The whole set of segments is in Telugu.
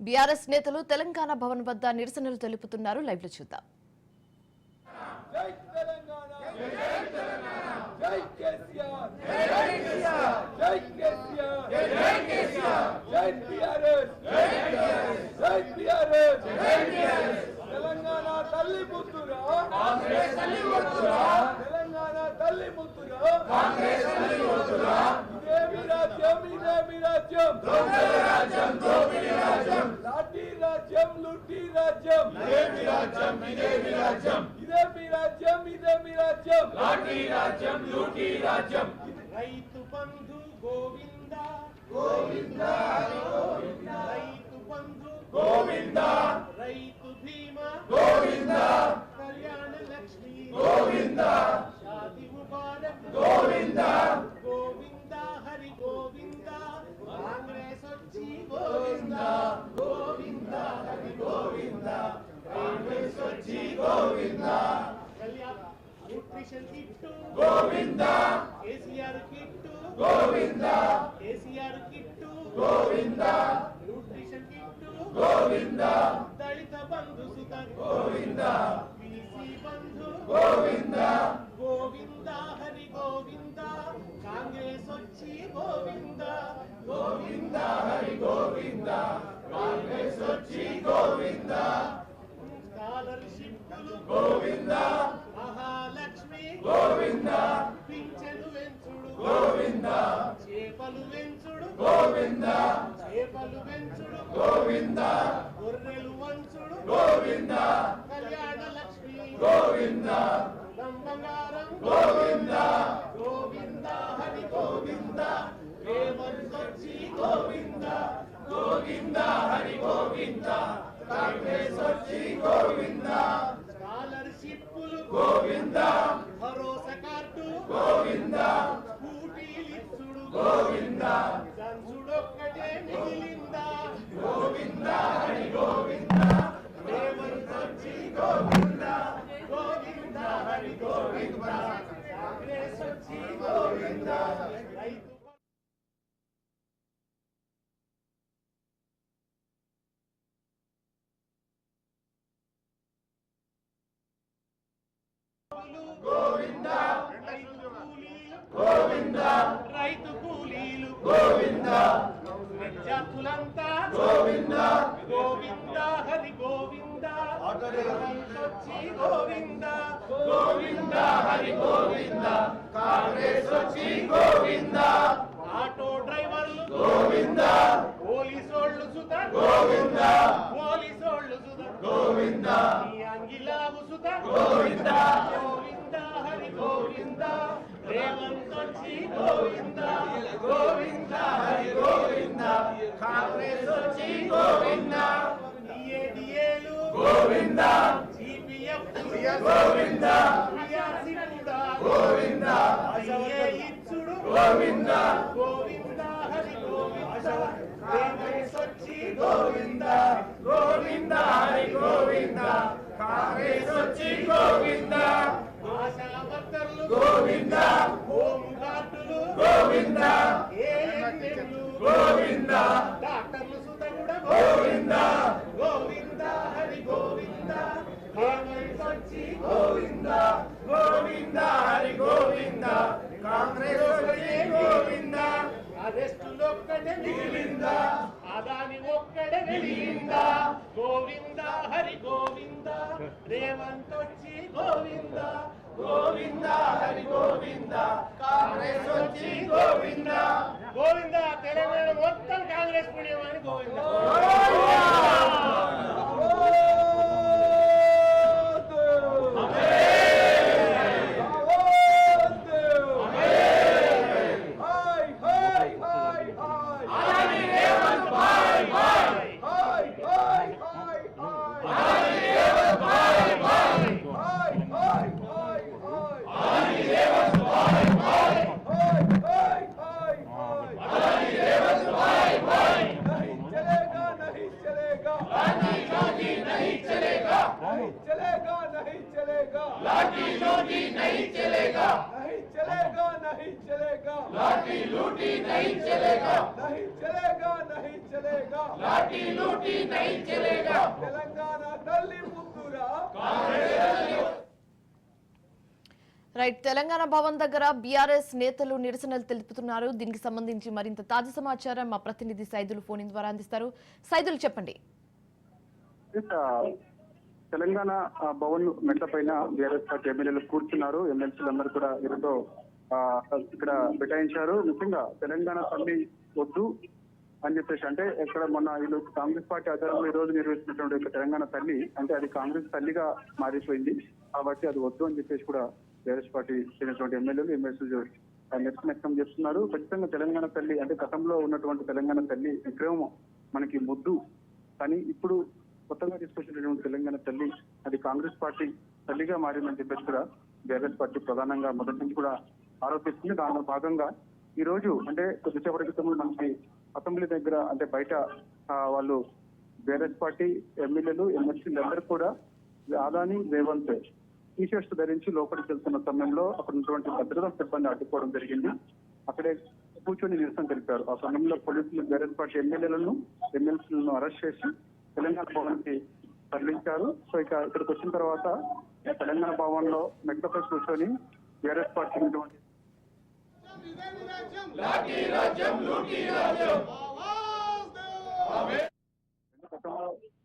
బీఆర్ఎస్ నేతలు తెలంగాణ భవన్ వద్ద నిరసనలు తెలుపుతున్నారు. లైవ్లో చూద్దాం. జై తెలంగాణ జై తెలంగాణ జై కేసీఆర్ జై కేసీఆర్ జై కేసీఆర్ జై కేసీఆర్ జై టిఆర్ఎస్ జై టిఆర్ఎస్ జై టిఆర్ఎస్ జై టిఆర్ఎస్ తెలంగాణ తల్లి ముద్దురా. కాంగ్రెస్ తల్లి ముద్దురా. తెలంగాణ తల్లి ముద్దురా. మీ రాజ్యం. దొంగల రాజ్యం దోపిడీ రాజ్యం. లాఠీ రాజ్యం లూటీ రాజ్యం. ఇదే మీ రాజ్యం ఇదే మీ రాజ్యం. ఇదే మీ రాజ్యం ఇదే మీ రాజ్యం. లాఠీ రాజ్యం లూటీ రాజ్యం. రైతు బంధు గోవింద. గోవింద. గోవింద. Nutrition kit Govinda. KCR kit Govinda. KCR kit Govinda. Nutrition kit Govinda. దళిత బంధు సుత గోవింద. బీసీ బంధు. గోవింద. గోవింద హరి గోవింద. కాంగ్రెస్ వచ్చి గోవింద. గోవింద హరి గోవింద. కాంగ్రెస్ వచ్చి గోవింద. గోవింద మహాలక్ష్మి గోవింద పింఛను వెంచుడు. గోవింద చేపలు వెంచుడు. గోవింద చేపలు వెంచుడు. గోవింద గొర్రెలు వంచుడు. గోవింద కళ్యాణ లక్ష్మి. గోవింద బంగారం గోవింద గోవింద హరి. గోవింద రేవంత్ వచ్చి గోవింద గోవింద హరి గోవింద కాంగ్రెస్ వచ్చి గోవింద స్కాలర్షిప్లు గోవింద. భరోసా కార్డు. గోవింద. గోవింద. రైతు కూలీలు గోవింద. రైతు కూలీలు గోవింద. విద్యార్థులంతా గోవింద. గోవింద హరి గోవింద. వచ్చి గోవింద. గోవింద హరి గోవింద. కాంగ్రెస్ వచ్చి గోవింద. ఆటో డ్రైవర్లు గోవింద. పోలీసోళ్ళు సుత గోవింద. పోలీసోళ్ళు సుత గోవింద. గోవింద హరి గోవింద. రేవంత్ వచ్చి గోవింద గోవింద హరి గోవింద. కాంగ్రెస్ వచ్చి గోవింద. డిఏడిఏలు గోవింద. జీపీఎఫ్ గోవింద. గోవింద. ఇచ్చుడు. గోవింద. గోవింద హరి గోవింద. రేవంత్ వచ్చి గోవింద. గోవింద హరి గోవింద. కాంగ్రెస్ వచ్చి గోవింద. ఆశా వర్కర్లు గోవింద. హోమ్ గార్డులు గోవింద. ఏఎన్ఎంలు గోవింద. డాక్టర్లు సుత కూడా గోవింద. గోవింద. హరి గోవింద. రేవంత్ వచ్చి గోవింద. గోవింద. హరి గోవింద. కాంగ్రెస్ వచ్చి గోవింద. అరెస్టులు ఒక్కటే మిగిలిందా? అదాని ఒక్కడే వెలిగిందా? గోవింద హరి గోవింద? రేవంతొచ్చి గోవింద? గోవింద హరి గోవింద? కాంగ్రెస్ వచ్చి గోవింద? గోవింద తెలంగాణ మొత్తం కాంగ్రెస్ పుణ్యమని గోవింద! चलेगा लाठी लूटी नहीं चलेगा తెలంగాణ తల్లి ముద్దురా రైట్ తెలంగాణ భవన్ దగ్గర బీఆర్ఎస్ నేతలు నిరసనలు తెలుపుతున్నారు దీనికి సంబంధించి మరింత తాజా సమాచారం మా ప్రతినిధి సైదులు ఫోన్ ఇన్ ద్వారా అందిస్తారు సైదులు చెప్పండి ఎస్, ఆ, తెలంగాణ ఆ, భవన్ మెట్ల పైన బీఆర్ఎస్ పార్టీ ఎమ్మెల్యేలు కూర్చున్నారు ఎమ్మెల్సీలు అందరూ కూడా ఈరోజు ఆ, ఇక్కడ బిటాయించారు ముఖ్యంగా తెలంగాణ తల్లి వద్దు అని చెప్పేసి అంటే ఇక్కడ మొన్న వీళ్ళు కాంగ్రెస్ పార్టీ ఆధారంలో ఈ రోజు నిర్వహిస్తున్నటువంటి ఒక తెలంగాణ తల్లి అంటే అది కాంగ్రెస్ తల్లిగా మారిపోయింది. కాబట్టి అది వద్దు అని చెప్పేసి కూడా బీఆర్ఎస్ పార్టీ చెందినటువంటి ఎమ్మెల్యేలు ఎమ్మెల్సీలు నిరసన వ్యక్తం చేస్తున్నారు. ఖచ్చితంగా తెలంగాణ తల్లి అంటే గతంలో ఉన్నటువంటి తెలంగాణ తల్లి విగ్రహం మనకి ముద్దు. కానీ ఇప్పుడు కొత్తగా తీసుకొచ్చినటువంటి తెలంగాణ తల్లి అది కాంగ్రెస్ పార్టీ తల్లిగా మారిందని చెప్పేసి కూడా బీఆర్ఎస్ పార్టీ ప్రధానంగా మొదటి నుంచి కూడా ఆరోపిస్తుంది. దానిలో భాగంగా ఈ రోజు అంటే కొద్దిసేపటి క్రితం మనకి అసెంబ్లీ దగ్గర అంటే బయట వాళ్ళు బీఆర్ఎస్ పార్టీ ఎమ్మెల్యేలు ఎమ్మెల్సీలు అందరూ కూడా ఆదాని రేవంత్ టీ షర్ట్స్ ధరించి లోపలికి వెళ్తున్న సమయంలో అక్కడ ఉన్నటువంటి భద్రతా సిబ్బంది అడ్డుకోవడం జరిగింది. అక్కడే కూర్చొని నిరసన తెలిపారు. ఆ సమయంలో పోలీసులు బీఆర్ఎస్ పార్టీ ఎమ్మెల్యేలను ఎమ్మెల్సీలను అరెస్ట్ చేసి తెలంగాణ భవన్కి తరలించారు. సో ఇక ఇక్కడికి వచ్చిన తర్వాత తెలంగాణ భవన్లో మెట్లపై కూర్చొని బీఆర్ఎస్ పార్టీ ఉన్నటువంటి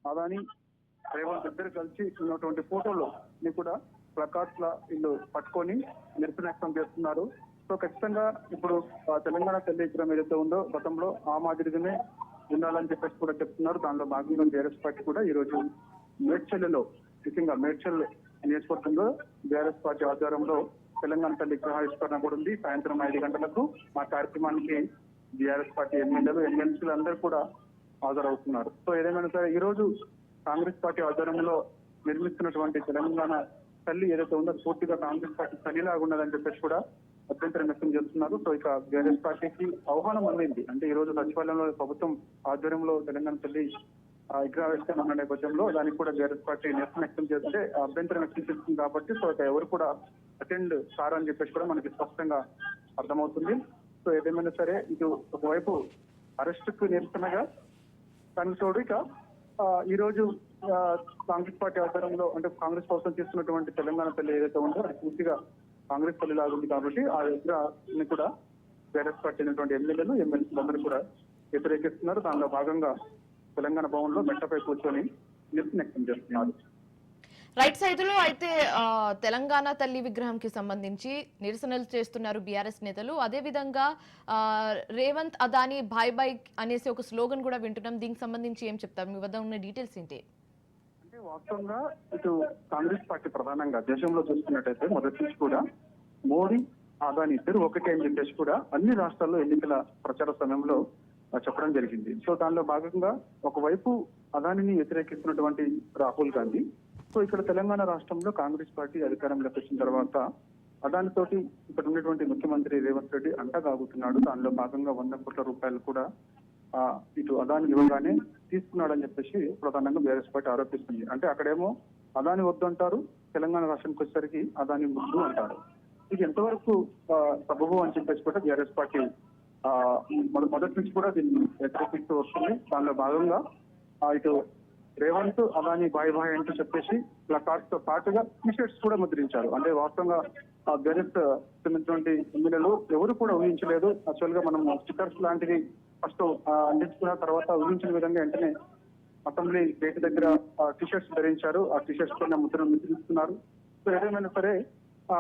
అదాని రేవంత్ ఇద్దరు కలిసి ఉన్నటువంటి ఫోటోలు కూడా ప్లకార్డ్స్ ల వీళ్ళు పట్టుకొని నిరసన వ్యక్తం చేస్తున్నారు. సో ఖచ్చితంగా ఇప్పుడు ఆ, తెలంగాణ తల్లి ఏదైతే ఉందో గతంలో ఆ మాదిరిగానే ఉండాలని చెప్పేసి కూడా చెప్తున్నారు. దానిలో భాగంగా బీఆర్ఎస్ పార్టీ కూడా ఈ రోజు మేడ్చల్లో ముఖ్యంగా మేడ్చల్ నియోజకవర్గంలో జేఆర్ఎస్ పార్టీ ఆధ్వర్యంలో తెలంగాణ తల్లి విగ్రహావిష్కరణ కూడా ఉంది. సాయంత్రం ఐదు గంటలకు మా కార్యక్రమానికి బీఆర్ఎస్ పార్టీ ఎమ్మెల్యేలు ఎమ్మెల్సీలు అందరూ కూడా హాజరవుతున్నారు. సో ఏదేమైనా సరే ఈ రోజు కాంగ్రెస్ పార్టీ ఆధ్వర్యంలో నిర్మిస్తున్నటువంటి తెలంగాణ తల్లి ఏదైతే ఉందో పూర్తిగా కాంగ్రెస్ పార్టీ తల్లిలాగా ఉన్నదని చెప్పేసి కూడా అభ్యంతరం వ్యక్తం చేస్తున్నారు. సో ఇక బీఆర్ఎస్ పార్టీకి ఆహ్వానం అందింది. అంటే ఈ రోజు సచివాలయంలో ప్రభుత్వం ఆధ్వర్యంలో తెలంగాణ తల్లి ఆ, విగ్రహావిష్కరణ ఉన్న నేపథ్యంలో దానికి కూడా బీఆర్ఎస్ పార్టీ నిరసన వ్యక్తం చేస్తుంటే అభ్యంతరం వ్యక్తం చేస్తుంది కాబట్టి సో ఇక ఎవరు కూడా అటెండ్ కారని చెప్పేసి కూడా మనకి స్పష్టంగా అర్థమవుతుంది. సో ఏదేమైనా సరే ఇటు ఒకవైపు అరెస్ట్కు నిరసనగా దానికి తోడు ఇక ఈ రోజు కాంగ్రెస్ పార్టీ ఆధ్వర్యంలో అంటే కాంగ్రెస్ కోసం చేస్తున్నటువంటి తెలంగాణ తల్లి ఏదైతే ఉందో అది పూర్తిగా కాంగ్రెస్ తల్లి లాగా ఉంది కాబట్టి ఆ దగ్గర కూడా బీఆర్ఎస్ పార్టీ అయినటువంటి ఎమ్మెల్యేలు ఎమ్మెల్సీలు అందరూ కూడా వ్యతిరేకిస్తున్నారు. దానిలో భాగంగా తెలంగాణ భవన్లో మెట్టపై కూర్చొని నిరసన వ్యక్తం చేస్తున్నారు. రైట్ సైదులు అయితే తెలంగాణ తల్లి విగ్రహంకి సంబంధించి నిరసనలు చేస్తున్నారు బీఆర్ఎస్ నేతలు. అదే విధంగా ఆ, రేవంత్ అదాని బాయ్ బాయ్ అనేసి ఒక స్లోగన్ కూడా వింటున్నాం. దీనికి సంబంధించి ఏం చెప్తారు? మీ వద్ద ఉన్న డీటెయిల్స్ ఏంటి? అంటే వాస్తవంగా ఇటు కాంగ్రెస్ పార్టీ ప్రధానంగా దేశంలో చూసుకున్నట్టయితే మొదటి నుంచి కూడా మోడీ అదాని ఇద్దరు ఒకటే అని చెప్పేసి కూడా అన్ని రాష్ట్రాల్లో ఎన్నికల ప్రచార సమయంలో చెప్పడం జరిగింది. సో దానిలో భాగంగా ఒకవైపు అదానిని వ్యతిరేకిస్తున్నటువంటి రాహుల్ గాంధీ సో ఇక్కడ తెలంగాణ రాష్ట్రంలో కాంగ్రెస్ పార్టీ అధికారంలోకి వచ్చిన తర్వాత అదాని తోటి ఇక్కడ ఉన్నటువంటి ముఖ్యమంత్రి రేవంత్ రెడ్డి అంటగాగుతున్నాడు దానిలో భాగంగా వంద కోట్ల రూపాయలు కూడా ఆ, ఇటు అదాని ఇవ్వగానే తీసుకున్నాడని చెప్పేసి ప్రధానంగా బీఆర్ఎస్ పార్టీ ఆరోపిస్తుంది. అంటే అక్కడేమో అదాని వద్దు అంటారు తెలంగాణ రాష్ట్రానికి వచ్చేసరికి అదాని ముందు అంటారు. ఇది ఎంతవరకు సబబు అని చెప్పేసి కూడా బీఆర్ఎస్ పార్టీ ఆ, మొదటి నుంచి కూడా దీన్ని వ్యతిరేకిస్తూ వస్తుంది. దానిలో భాగంగా ఇటు రేవంత్ అదాని బాయ్ బాయ్ అంటూ చెప్పేసి ప్లకార్డ్తో పాటుగా టీషర్ట్స్ కూడా ముద్రించారు. అంటే వాస్తవంగా ఆ గణిత్ చెందినటువంటి ఎమ్మెల్యేలు ఎవరు కూడా ఊహించలేదు. యాక్చువల్గా మనం స్టిక్కర్స్ లాంటివి ఫస్ట్ అందించుకున్న తర్వాత ఊహించిన విధంగా వెంటనే అసెంబ్లీ గేట్ దగ్గర టీషర్ట్స్ ధరించారు. ఆ టీషర్ట్స్ పైన ముద్ర ముద్రిస్తున్నారు సో ఏదేమైనా సరే ఆ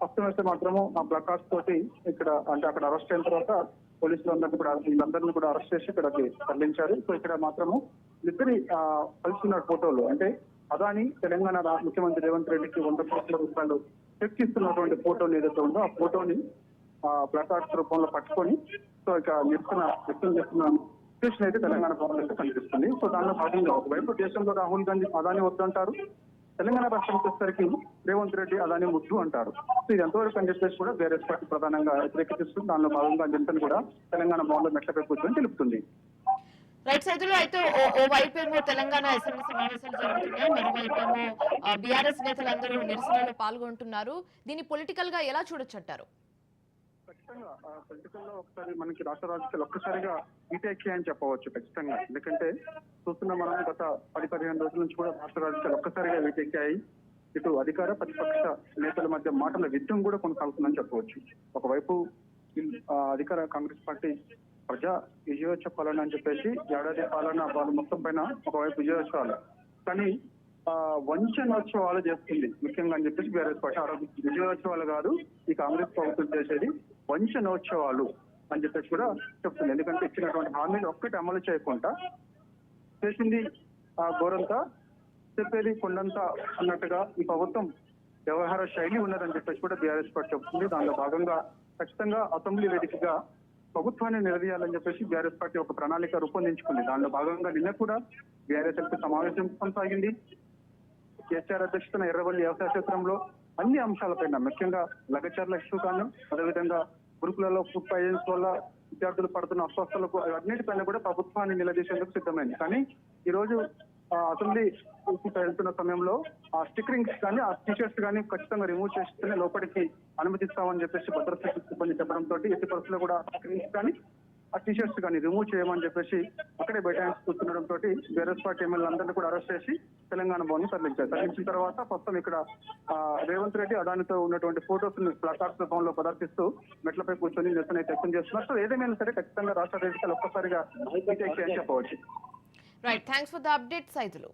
ఫస్ట్ వేస్తే మాత్రము ఆ ప్లకార్డ్స్ తోటి ఇక్కడ అంటే అక్కడ అరెస్ట్ అయిన తర్వాత పోలీసులు అందరినీ కూడా వీళ్ళందరినీ కూడా అరెస్ట్ చేసి ఇక్కడికి తరలించారు. సో ఇక్కడ మాత్రము ఇద్దరి కలుస్తున్న ఫోటోలు. అంటే అదాని తెలంగాణ ముఖ్యమంత్రి రేవంత్ రెడ్డికి వంద కోట్ల రూపాయలు చెక్ ఇస్తున్నటువంటి ఫోటోని ఏదైతే ఉందో ఆ ఫోటోని ప్లకార్డ్స్ రూపంలో పట్టుకొని సో ఇక నిరసన వ్యక్తం చేస్తున్న సిచ్యువేషన్ అయితే తెలంగాణ భవన్ కనిపిస్తుంది. సో దానిలో భాగంగా ఒకవైపు దేశంలో రాహుల్ గాంధీ అదాని వద్దంటారు తెలంగాణ రాష్ట్రానికి వచ్చేసరికి రేవంత్ రెడ్డి అదాని ముద్దు అంటారు. సో ఇది ఎంతవరకు అని చెప్పేసి కూడా బీఆర్ఎస్ పార్టీ ప్రధానంగా వ్యతిరేకిస్తుంది. దానిలో భాగంగా జనతను కూడా తెలంగాణ భవన్లో మెట్లపై కూర్చొని తెలుపుతుంది. రైట్ సైడ్లో అయితే ఓ- వైపు ఏమో తెలంగాణ అసెంబ్లీ సమావేశాలు జరుగుతున్నాయి. మరోవైపు ఏమో బీఆర్ఎస్ నేతలందరూ నిరసనలో పాల్గొంటున్నారు. దీన్ని పొలిటికల్గా ఎలా చూడొచ్చు అంటారు? ఖచ్చితంగా పొలిటికల్లో ఒకసారి మనకి రాష్ట్ర రాజకీయాలు ఒక్కసారిగా ఈటెక్కి అని చెప్పవచ్చు ఖచ్చితంగా. ఎందుకంటే చూస్తున్న మనం గత పది పదిహేను రోజుల నుంచి కూడా రాష్ట్ర రాజకీయాలు ఒక్కసారిగా వీటెక్కాయి ఇటు అధికార ప్రతిపక్ష నేతల మధ్య మాటల యుద్ధం కూడా కొనసాగుతుందని చెప్పవచ్చు. ఒకవైపు అధికార కాంగ్రెస్ పార్టీ ప్రజా విజయోత్సవ పాలన అని చెప్పేసి ఏడాది పాలన వాళ్ళు మొత్తం పైన ఒకవైపు విజయోత్సవాలు కానీ ఆ వంచనోత్సవాలు చేస్తుంది. ముఖ్యంగా అని చెప్పేసి బీఆర్ఎస్ పార్టీ ఆరోగ్య విజయోత్సవాలు కాదు ఈ కాంగ్రెస్ ప్రభుత్వం చేసేది వంచనోత్సవాలు అని చెప్పేసి కూడా చెప్తుంది. ఎందుకంటే ఇచ్చినటువంటి హామీలు ఒక్కటి అమలు చేయకుండా చేసింది ఆ ఘోరంతా చెప్పేది కొండంత అన్నట్టుగా ఈ ప్రభుత్వం వ్యవహార శైలి ఉన్నదని చెప్పేసి కూడా బీఆర్ఎస్ పార్టీ చెప్తుంది. దానిలో భాగంగా ఖచ్చితంగా అసెంబ్లీ వేదికగా ప్రభుత్వాన్ని నిలదీయాలని చెప్పేసి బీఆర్ఎస్ పార్టీ ఒక ప్రణాళిక రూపొందించుకుంది. దానిలో భాగంగా నిన్న కూడా బీఆర్ఎస్ ఎంపీ సమావేశం కొనసాగింది. కేసీఆర్ అధ్యక్షతన ఎర్రవల్లి వ్యవసాయ క్షేత్రంలో అన్ని అంశాలపైన ముఖ్యంగా లగచర్ల ఇష్యూ కానీ అదేవిధంగా గురుకులలో ఫుడ్ పాయిజన్స్ వల్ల విద్యార్థులు పడుతున్న అస్వస్థలకు అన్నిటిపైన కూడా ప్రభుత్వాన్ని నిలదీసేందుకు సిద్ధమైంది. కానీ ఈ రోజు అసెంబ్లీ వెళ్తున్న సమయంలో ఆ స్టిక్కరింగ్స్ కానీ ఆ టీషర్ట్స్ కానీ ఖచ్చితంగా రిమూవ్ చేస్తేనే లోపలికి అనుమతిస్తామని చెప్పేసి భద్రతా సిబ్బంది చెప్పడంతో ఎట్టి పరిస్థితుల్లో కూడా స్టిక్కరింగ్స్ కానీ ఆ టీషర్ట్స్ కానీ రిమూవ్ చేయమని చెప్పేసి అక్కడే బైఠాయించుకుంటుండడం తోటి బీఆర్ఎస్ పార్టీ ఎమ్మెల్యే అందరినీ కూడా అరెస్ట్ చేసి తెలంగాణ భవన్ తరలించారు. తరలించిన తర్వాత ప్రస్తుతం ఇక్కడ రేవంత్ రెడ్డి అదానితో ఉన్నటువంటి ఫోటోస్ ప్లకార్డ్స్ భవన్లో ప్రదర్శిస్తూ మెట్లపై కూర్చొని నిరసన వ్యక్తం చేస్తున్నారు. సో ఏదేమైనా సరే ఖచ్చితంగా రాష్ట్ర దేశాలు ఒక్కసారిగా చెప్పవచ్చు? right thanks for the update Saithulu